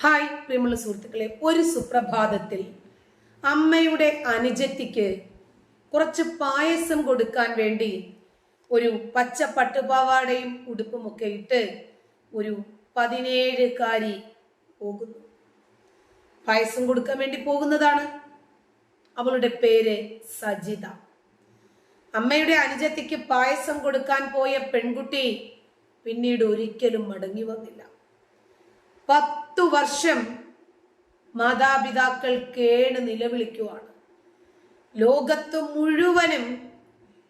Hi പ്രിയമുള്ള സുഹൃത്തുക്കളെ ഒരു സുപ്രഭാതത്തിൽ അമ്മയുടെ അനുജത്തിക്ക് കുറച്ച് പായസം കൊടുക്കാൻ വേണ്ടി ഒരു പച്ച പട്ടുപാവാടയും ഉടുപ്പുമൊക്കെ ഇട്ട് ഒരു പതിനേഴുകാരി പോകുന്നു. പായസം കൊടുക്കാൻ വേണ്ടി പോകുന്നതാണ്. അവളുടെ പേര് സജിത. അമ്മയുടെ അനുജത്തിക്ക് പായസം കൊടുക്കാൻ പോയ പെൺകുട്ടി പിന്നീട് ഒരിക്കലും മടങ്ങി വന്നില്ല. പത്തു വർഷം മാതാപിതാക്കൾ കേണ് നിലവിളിക്കുവാണ്. ലോകത്ത് മുഴുവനും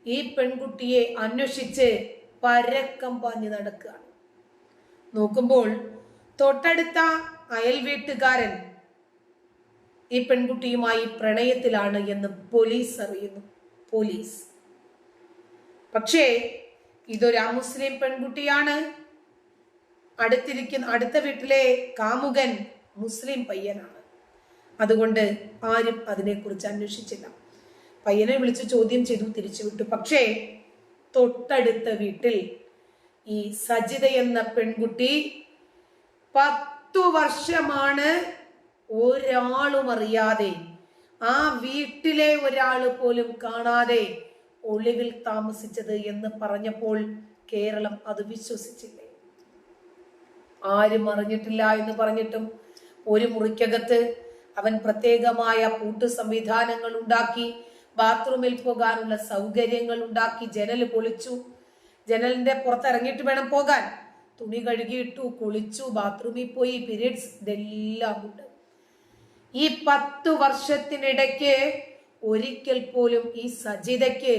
ഈ പെൺകുട്ടിയെ അന്വേഷിച്ച് പരക്കം പാഞ്ഞു നടക്കുകയാണ്. നോക്കുമ്പോൾ തൊട്ടടുത്ത അയൽ വീട്ടുകാരൻ ഈ പെൺകുട്ടിയുമായി പ്രണയത്തിലാണ് എന്ന് പോലീസ് അറിയുന്നു. പോലീസ്. പക്ഷേ ഇതൊരു അമുസ്ലിം പെൺകുട്ടിയാണ്. അടുത്തിരിക്കുന്ന അടുത്ത വീട്ടിലെ കാമുകൻ മുസ്ലിം പയ്യനാണ്. അതുകൊണ്ട് ആരും അതിനെക്കുറിച്ച് അന്വേഷിച്ചില്ല. പയ്യനെ വിളിച്ച് ചോദ്യം ചെയ്തു തിരിച്ചു വിട്ടു. പക്ഷേ തൊട്ടടുത്ത വീട്ടിൽ ഈ സജിത എന്ന പെൺകുട്ടി പത്തു വർഷമാണ് ഒരാളും അറിയാതെ ആ വീട്ടിലെ ഒരാൾ പോലും കാണാതെ ഒളിവിൽ താമസിച്ചത് എന്ന് പറഞ്ഞപ്പോൾ കേരളം അത് വിശ്വസിച്ചില്ലേ? ആരും അറിഞ്ഞിട്ടില്ല എന്ന് പറഞ്ഞിട്ടും ഒരു മുറിക്കകത്ത് അവൻ പ്രത്യേകമായ പൂട്ട് സംവിധാനങ്ങൾ ഉണ്ടാക്കി ബാത്റൂമിൽ പോകാനുള്ള സൗകര്യങ്ങൾ ഉണ്ടാക്കി ജനൽ പൊളിച്ചു. ജനലിന്റെ പുറത്തിറങ്ങിയിട്ട് വേണം പോകാൻ. തുണി കഴുകിയിട്ടു കുളിച്ചു ബാത്റൂമിൽ പോയി പീരീഡ്സ് ഇതെല്ലാം ഉണ്ട്. ഈ പത്തു വർഷത്തിനിടയ്ക്ക് ഒരിക്കൽ പോലും ഈ സജിതയ്ക്ക്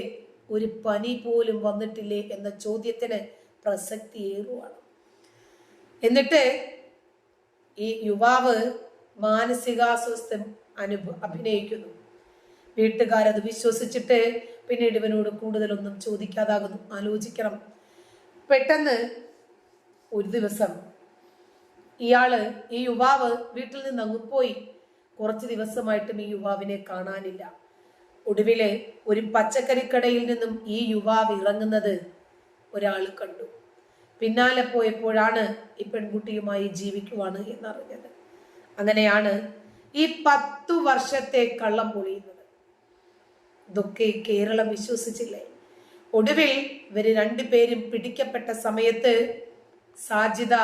ഒരു പനി പോലും വന്നിട്ടില്ലേ എന്ന ചോദ്യത്തിന് പ്രസക്തി ഏറുവാണ് എന്നിട്ട് ഈ യുവാവ് മാനസികാസ്വസ്ഥം അനുഭ അഭിനയിക്കുന്നു. വീട്ടുകാരത് വിശ്വസിച്ചിട്ട് പിന്നീട് ഇവനോട് കൂടുതലൊന്നും ചോദിക്കാതാകുന്നു. ആലോചിക്കണം. പെട്ടെന്ന് ഒരു ദിവസം ഇയാൾ ഈ യുവാവ് വീട്ടിൽ നിന്ന് അങ്ങ് പോയി. കുറച്ച് ദിവസമായിട്ടും ഈ യുവാവിനെ കാണാനില്ല. ഒടുവിൽ ഒരു പച്ചക്കറിക്കടയിൽ നിന്നും ഈ യുവാവ് ഇറങ്ങുന്നത് ഒരാൾ കണ്ടു. പിന്നാലെ പോയപ്പോഴാണ് ഈ പെൺകുട്ടിയുമായി ജീവിക്കുവാണ് എന്നറിഞ്ഞത്. അങ്ങനെയാണ് ഈ പത്തു വർഷത്തെ കള്ളം പൊളിയുന്നത്. ഇതൊക്കെ കേരളം വിശ്വസിച്ചില്ലേ? ഒടുവിൽ ഇവർ രണ്ടുപേരും പിടിക്കപ്പെട്ട സമയത്ത് സാജിദ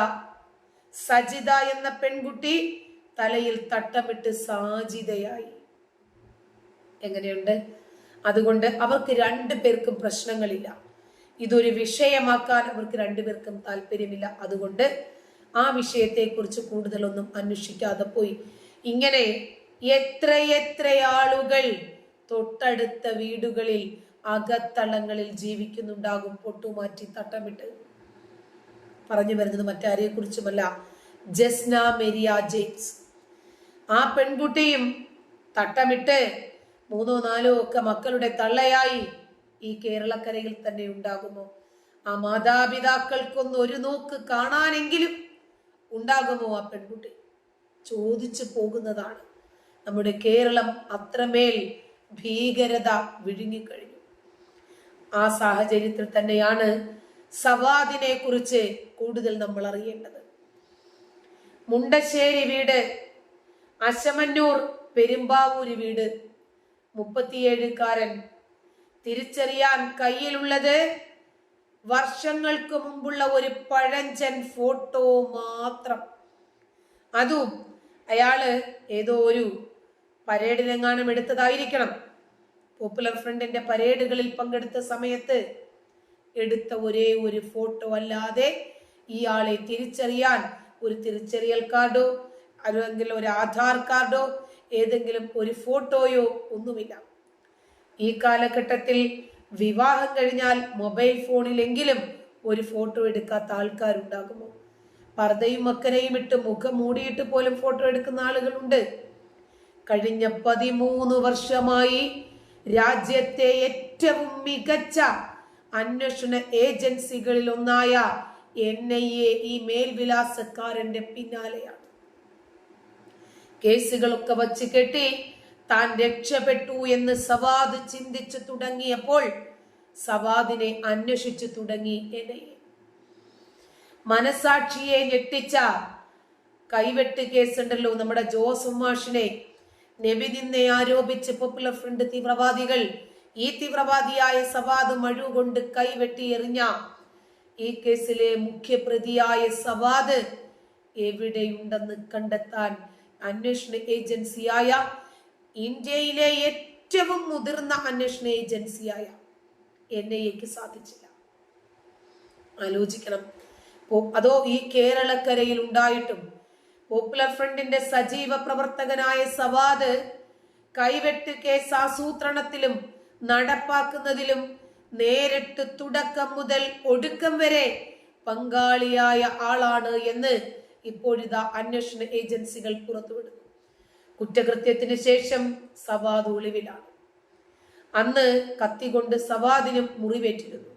സജിത എന്ന പെൺകുട്ടി തലയിൽ തട്ടമിട്ട് സാജിതയായി. എങ്ങനെയുണ്ട്? അതുകൊണ്ട് അവർക്ക് രണ്ടു പേർക്കും പ്രശ്നങ്ങളില്ല. ഇതൊരു വിഷയമാക്കാൻ അവർക്ക് രണ്ടുപേർക്കും താല്പര്യമില്ല. അതുകൊണ്ട് ആ വിഷയത്തെക്കുറിച്ച് കൂടുതലൊന്നും അന്വേഷിക്കാതെ പോയി. ഇങ്ങനെ എത്രയെത്ര ആളുകൾ തൊട്ടടുത്ത വീടുകളിൽ അകത്തളങ്ങളിൽ ജീവിക്കുന്നുണ്ടാകും പൊട്ടുമാറ്റി തട്ടമിട്ട്. പറഞ്ഞു വരുന്നത് മറ്റാരെ കുറിച്ചുമല്ല ജസ്ന മെരിയ ജെയിംസ്. ആ പെൺകുട്ടിയും തട്ടമിട്ട് മൂന്നോ നാലോ ഒക്കെ മക്കളുടെ തള്ളയായി ഈ കേരളക്കരയിൽ തന്നെ ഉണ്ടാകുമോ? ആ മാതാപിതാക്കൾക്കൊന്ന് ഒരു നോക്ക് കാണാനെങ്കിലും ഉണ്ടാകുമോ ആ പെൺകുട്ടി? ചോദിച്ചു പോകുന്നതാണ്. നമ്മുടെ കേരളം അത്രമേൽ ഭീകരത വിഴുങ്ങിക്കഴിഞ്ഞു. ആ സാഹചര്യത്തിൽ തന്നെയാണ് സവാദിനെ കുറിച്ച് കൂടുതൽ നമ്മൾ അറിയേണ്ടത് മുണ്ടശ്ശേരി വീട് അശമന്നൂർ പെരുമ്പാവൂര് വീട് മുപ്പത്തിയേഴുകാരൻ തിരിച്ചറിയാൻ കയ്യിലുള്ളത് വർഷങ്ങൾക്ക് മുമ്പുള്ള ഒരു പഴഞ്ചൻ ഫോട്ടോ മാത്രം. അതും അയാൾ ഏതോ ഒരു പരേഡിനെങ്ങാനും എടുത്തതായിരിക്കണം. പോപ്പുലർ ഫ്രണ്ടിന്റെ പരേഡുകളിൽ പങ്കെടുത്ത സമയത്ത് എടുത്ത ഒരേ ഒരു ഫോട്ടോ അല്ലാതെ ഇയാളെ തിരിച്ചറിയാൻ ഒരു തിരിച്ചറിയൽ കാർഡോ അല്ലെങ്കിൽ ഒരു ആധാർ കാർഡോ ഏതെങ്കിലും ഒരു ഫോട്ടോയോ ഒന്നുമില്ല. ഈ കാലഘട്ടത്തിൽ വിവാഹം കഴിഞ്ഞാൽ മൊബൈൽ ഫോണിലെങ്കിലും ഒരു ഫോട്ടോ എടുക്കാത്ത ആൾക്കാരുണ്ടാകുമോ? പർദ്ദയും മക്കരയും ഇട്ട് മുഖം മൂടിയിട്ട് പോലും ഫോട്ടോ എടുക്കുന്ന ആളുകളുണ്ട്. കഴിഞ്ഞ പതിമൂന്ന് വർഷമായി രാജ്യത്തെ ഏറ്റവും മികച്ച അന്വേഷണ ഏജൻസികളിൽ ഒന്നായ എൻ ഐ എ ഈ മേൽവിലാസക്കാരന്റെ പിന്നാലെയാണ്. കേസുകളൊക്കെ വച്ച് കെട്ടി താൻ രക്ഷപ്പെട്ടു എന്ന് സവാദ് ചിന്തിച്ചു തുടങ്ങിയപ്പോൾ സവാദിനെ അന്വേഷിച്ചു തുടങ്ങി എനയെ മനസാക്ഷിയെ ഞെട്ടിച്ച കൈവെട്ട് കേസുണ്ടല്ലോ നമ്മുടെ ജോസ് മാഷിനെ നബി നിന്നെ ആരോപിച്ച് പോപ്പുലർ ഫ്രണ്ട് തീവ്രവാദികൾ ഈ തീവ്രവാദിയായ സവാദ് മഴു കൊണ്ട് കൈവെട്ടി എറിഞ്ഞ ഈ കേസിലെ മുഖ്യപ്രതിയായ സവാദ് എവിടെയുണ്ടെന്ന് കണ്ടെത്താൻ അന്വേഷണ ഏജൻസിയായ ഇന്ത്യയിലെ ഏറ്റവും മുതിർന്ന അന്വേഷണ ഏജൻസിയായ എൻ ഐ എക്ക് സാധിച്ചില്ല. ആലോചിക്കണം. അതോ ഈ കേരളക്കരയിൽ ഉണ്ടായിട്ടും പോപ്പുലർ ഫ്രണ്ടിന്റെ സജീവ പ്രവർത്തകനായ സവാദ് കൈവെട്ട് കേസ് ആസൂത്രണത്തിലും നടപ്പാക്കുന്നതിലും നേരിട്ട് തുടക്കം മുതൽ ഒടുക്കം വരെ പങ്കാളിയായ ആളാണ് എന്ന് ഇപ്പോഴിതാ അന്വേഷണ ഏജൻസികൾ പുറത്തുവിടുന്നു. കുറ്റകൃത്യത്തിന് ശേഷം സവാദ് ഒളിവിലാണ്. അന്ന് കത്തികൊണ്ട് സവാദിനും മുറിവേറ്റിരുന്നു.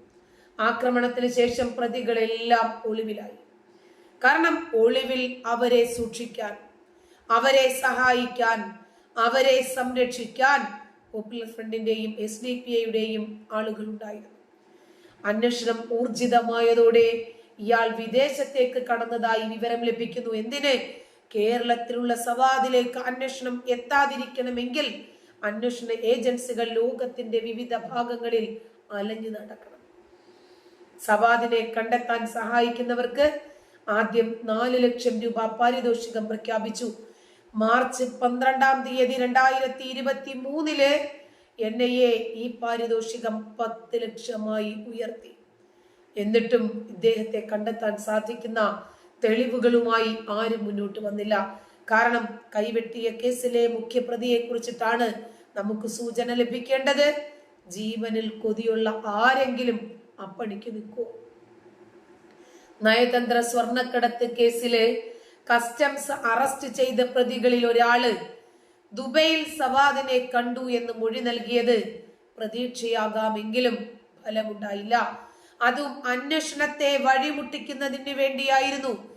ആക്രമണത്തിന് ശേഷം പ്രതികളെല്ലാം ഒളിവിലായി. കാരണം ഒളിവിൽ അവരെ സൂക്ഷിക്കാൻ അവരെ സഹായിക്കാൻ അവരെ സംരക്ഷിക്കാൻ പോപ്പുലർ ഫ്രണ്ടിന്റെയും എസ് ഡി പി ഐയുടെയും ആളുകൾ ഉണ്ടായിരുന്നു അന്വേഷണം ഊർജിതമായതോടെ ഇയാൾ വിദേശത്തേക്ക് കടന്നതായി വിവരം ലഭിക്കുന്നു. എന്തിന്? കേരളത്തിലുള്ള സവാദിലേക്ക് അന്വേഷണം എത്താതിരിക്കണമെങ്കിൽ അന്വേഷണ ഏജൻസികൾ ലോകത്തിന്റെ വിവിധ ഭാഗങ്ങളിൽ അലഞ്ഞു നടക്കണം. സവാദിനെ കണ്ടെത്താൻ സഹായിക്കുന്നവർക്ക് ആദ്യം നാല് ലക്ഷം രൂപ പാരിതോഷികം പ്രഖ്യാപിച്ചു. മാർച്ച് പന്ത്രണ്ടാം തീയതി രണ്ടായിരത്തി ഇരുപത്തി മൂന്നിൽ എൻ ഐ എ ഈ പാരിതോഷികം പത്ത് ലക്ഷമായി ഉയർത്തി. എന്നിട്ടും ഇദ്ദേഹത്തെ കണ്ടെത്താൻ സാധിക്കുന്ന തെളിവുകളുമായി ആരും മുന്നോട്ട് വന്നില്ല. കാരണം കൈവെട്ടിയ കേസിലെ മുഖ്യപ്രതിയെ കുറിച്ചിട്ടാണ് നമുക്ക് സൂചന ലഭിക്കേണ്ടത്. ജീവനിൽ കൊതിയുള്ള ആരെങ്കിലും അപ്പണിക്ക് നിൽക്കൂ. നയതന്ത്ര സ്വർണക്കടത്ത് കേസിൽ കസ്റ്റംസ് അറസ്റ്റ് ചെയ്ത പ്രതികളിൽ ഒരാൾ ദുബൈയിൽ സവാദിനെ കണ്ടു എന്ന് മൊഴി നൽകിയത് പ്രതീക്ഷയാകാമെങ്കിലും ഫലമുണ്ടായില്ല. അതും അന്വേഷണത്തെ വഴിമുട്ടിക്കുന്നതിന് വേണ്ടിയായിരുന്നു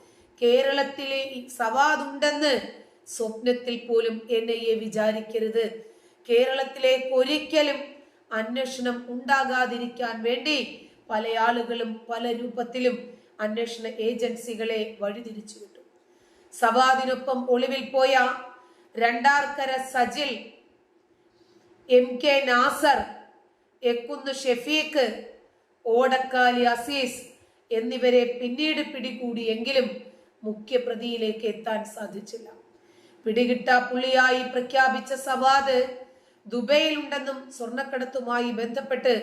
കേരളത്തിലെ സവാദുണ്ടെന്ന് സ്വപ്നത്തിൽ പോലും എൻ ഐ എ വിചാരിക്കരുത്. കേരളത്തിലേക്ക് ഒരിക്കലും അന്വേഷണം ഉണ്ടാകാതിരിക്കാൻ വേണ്ടി പല ആളുകളും പല രൂപത്തിലും അന്വേഷണ ഏജൻസികളെ വഴിതിരിച്ചു വിട്ടു. സവാദിനൊപ്പം ഒളിവിൽ പോയ രണ്ടാർക്കര സജിൽ എം കെ നാസർ എക്കുന്ന് ഷെഫീഖ് ഓടക്കാലി അസീസ് എന്നിവരെ പിന്നീട് പിടികൂടിയെങ്കിലും മുഖ്യപ്രതിയിലേക്ക് എത്താൻ സാധിച്ചില്ല. പിടികിട്ട പുള്ളിയായി പ്രഖ്യാപിച്ച സവാദ് ദുബൈയിലുണ്ടെന്നും സ്വർണക്കടത്തുമായി ബന്ധപ്പെട്ട്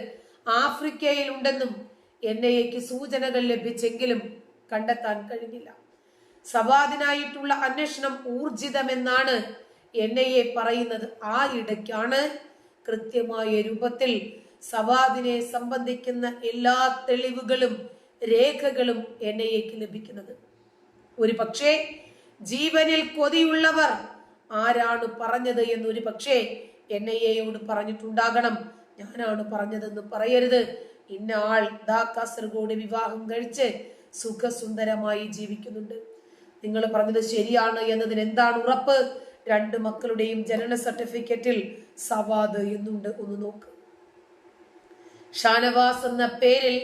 ആഫ്രിക്കയിലുണ്ടെന്നും എൻ ഐ എക്ക് സൂചനകൾ ലഭിച്ചെങ്കിലും കണ്ടെത്താൻ കഴിഞ്ഞില്ല. സവാദിനായിട്ടുള്ള അന്വേഷണം ഊർജിതമെന്നാണ് എൻ ഐ എ പറയുന്നത്. ആ ഇടയ്ക്കാണ് കൃത്യമായ രൂപത്തിൽ സവാദിനെ സംബന്ധിക്കുന്ന എല്ലാ തെളിവുകളും രേഖകളും എൻ ഐ എക്ക് ലഭിക്കുന്നത്. ഒരു പക്ഷേ ജീവനിൽ കൊതിയുള്ളവർ ആരാണ് പറഞ്ഞത് എന്നൊരു പക്ഷേ എൻ ഐ എയോട് പറഞ്ഞിട്ടുണ്ടാകണം. ഞാനാണ് പറഞ്ഞതെന്ന് പറയരുത്. ഇന്ന ആൾ ദാ കാസർഗോഡ് വിവാഹം കഴിച്ച് സുഖസുന്ദരമായി ജീവിക്കുന്നുണ്ട്. നിങ്ങൾ പറഞ്ഞത് ശരിയാണ് എന്നതിന് എന്താണ് ഉറപ്പ്? രണ്ട് മക്കളുടെയും ജനന സർട്ടിഫിക്കറ്റിൽ സവാദ് എന്നുണ്ട്. ഒന്ന് നോക്ക്. ഷാനവാസ് എന്ന പേരിൽ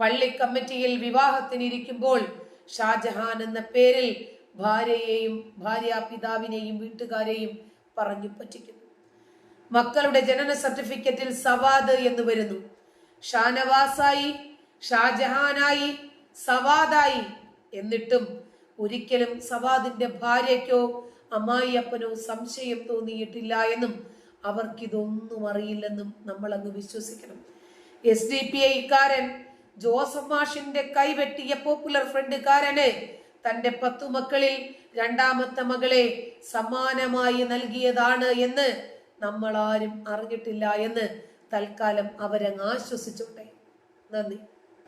പള്ളി കമ്മിറ്റിയിൽ വിവാഹത്തിനിരിക്കുമ്പോൾ ഷാജഹാൻ എന്ന പേരിൽ ഭാര്യയെയും ഭാര്യ പിതാവിനെയും വീട്ടുകാരെയും പറഞ്ഞു പറ്റിക്കുന്നു. മക്കളുടെ ജനന സർട്ടിഫിക്കറ്റിൽ സവാദ് എന്ന് വരുന്നു. ഷാനവാസായി ഷാജഹാനായി സവാദായി എന്നിട്ടും ഒരിക്കലും സവാദിന്റെ ഭാര്യയ്ക്കോ അമ്മായിയപ്പനോ സംശയം തോന്നിയിട്ടില്ല എന്നും അവർക്കിതൊന്നും അറിയില്ലെന്നും നമ്മൾ അങ്ങ് വിശ്വസിക്കണം എസ് ഡി പി ഐക്കാരൻ ജോസഫ് മാഷിന്റെ കൈവെട്ടിയ പോപ്പുലർ ഫ്രണ്ട് കാരന് തന്റെ പത്തു മക്കളിൽ രണ്ടാമത്തെ മകളെ സമ്മാനമായി നൽകിയതാണ് എന്ന് നമ്മൾ ആരും അറിഞ്ഞിട്ടില്ല എന്ന് തൽക്കാലം അവരങ്ങ് ആശ്വസിച്ചോട്ടെ. നന്ദി.